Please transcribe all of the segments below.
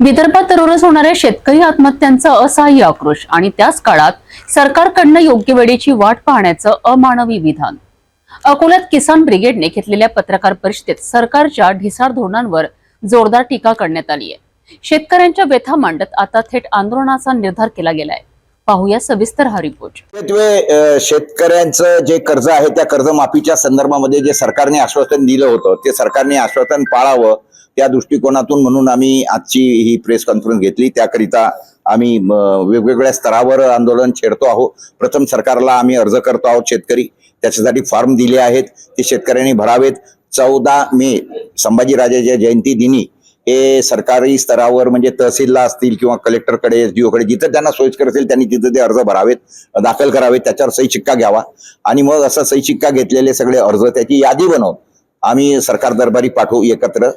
विदर्भात दररोज होणाऱ्या शेतकरी आत्महत्यांचा असहाय्य आक्रोश आणि त्याच काळात सरकारकडनं योग्य वेळेची वाट पाहण्याचं अमानवी विधान. अकोल्यात किसान ब्रिगेडने घेतलेल्या पत्रकार परिषदेत सरकारच्या ढिसाळ धोरणांवर जोरदार टीका करण्यात आली आहे शेतकऱ्यांच्या व्यथा मांडत आता थेट आंदोलनाचा निर्धार केला गेलाय. पाहूया सविस्तर हा रिपोर्ट मुख्यत्वे शेतकऱ्यांचं जे कर्ज आहे त्या कर्जमाफीच्या संदर्भामध्ये जे सरकारने आश्वासन दिलं होतं ते सरकारने आश्वासन पाळावं त्या दृष्टिकोनातून म्हणून आम्ही आजची ही प्रेस कॉन्फरन्स घेतली. त्याकरिता आम्ही वेगवेगळ्या स्तरावर आंदोलन छेडतो आहोत. प्रथम सरकारला आम्ही अर्ज करतो आहोत शेतकरी त्याच्यासाठी फॉर्म दिले आहेत ते शेतकऱ्यांनी भरावेत. चौदा मे संभाजीराजाच्या जयंती दिनी हे सरकारी स्तरावर म्हणजे तहसीलला असतील किंवा कलेक्टरकडे एस जिथं त्यांना सोयीस्कर असेल त्यांनी तिथं ते अर्ज भरावेत दाखल करावेत त्याच्यावर सही शिक्का घ्यावा. आणि मग असं सही शिक्का घेतलेले सगळे अर्ज त्याची यादी बनवून आम्ही सरकार दरबारी पाठवू एकत्र.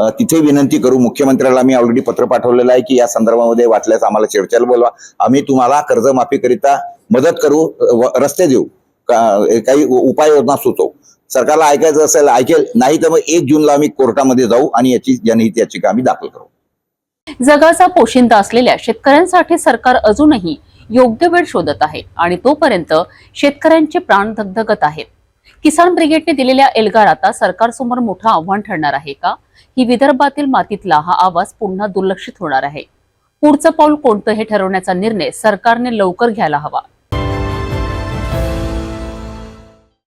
तिथे विनंती करू मुख्यमंत्र्याला मी ऑलरेडी पत्र पाठवलेलं आहे की या संदर्भामध्ये वाटल्यास आम्हाला चर्चेला बोलवा. आम्ही तुम्हाला कर्जमाफीकरिता मदत करू व- रस्ते देऊ. काही उपाययोजना सुचवू. सरकारला ऐकायचं असेल ऐकेल नाही तर मग एक जूनला आम्ही कोर्टामध्ये जाऊ आणि याची जनहित याचिका आम्ही दाखल करू. जगाचा पोशिंदा असलेल्या शेतकऱ्यांसाठी सरकार अजूनही योग्य वेळ शोधत आहे आणि तोपर्यंत शेतकऱ्यांचे प्राण धगधगत आहेत. किसान ब्रिगेडने दिलेल्या एल्गार आता सरकारसमोर मोठं आव्हान ठरणार आहे का? ही विदर्भातील मातीतला हा आवाज पुन्हा दुर्लक्षित होणार आहे. पुढचं पाऊल कोणतं हे ठरवण्याचा निर्णय सरकारने लवकर घ्यायला हवा.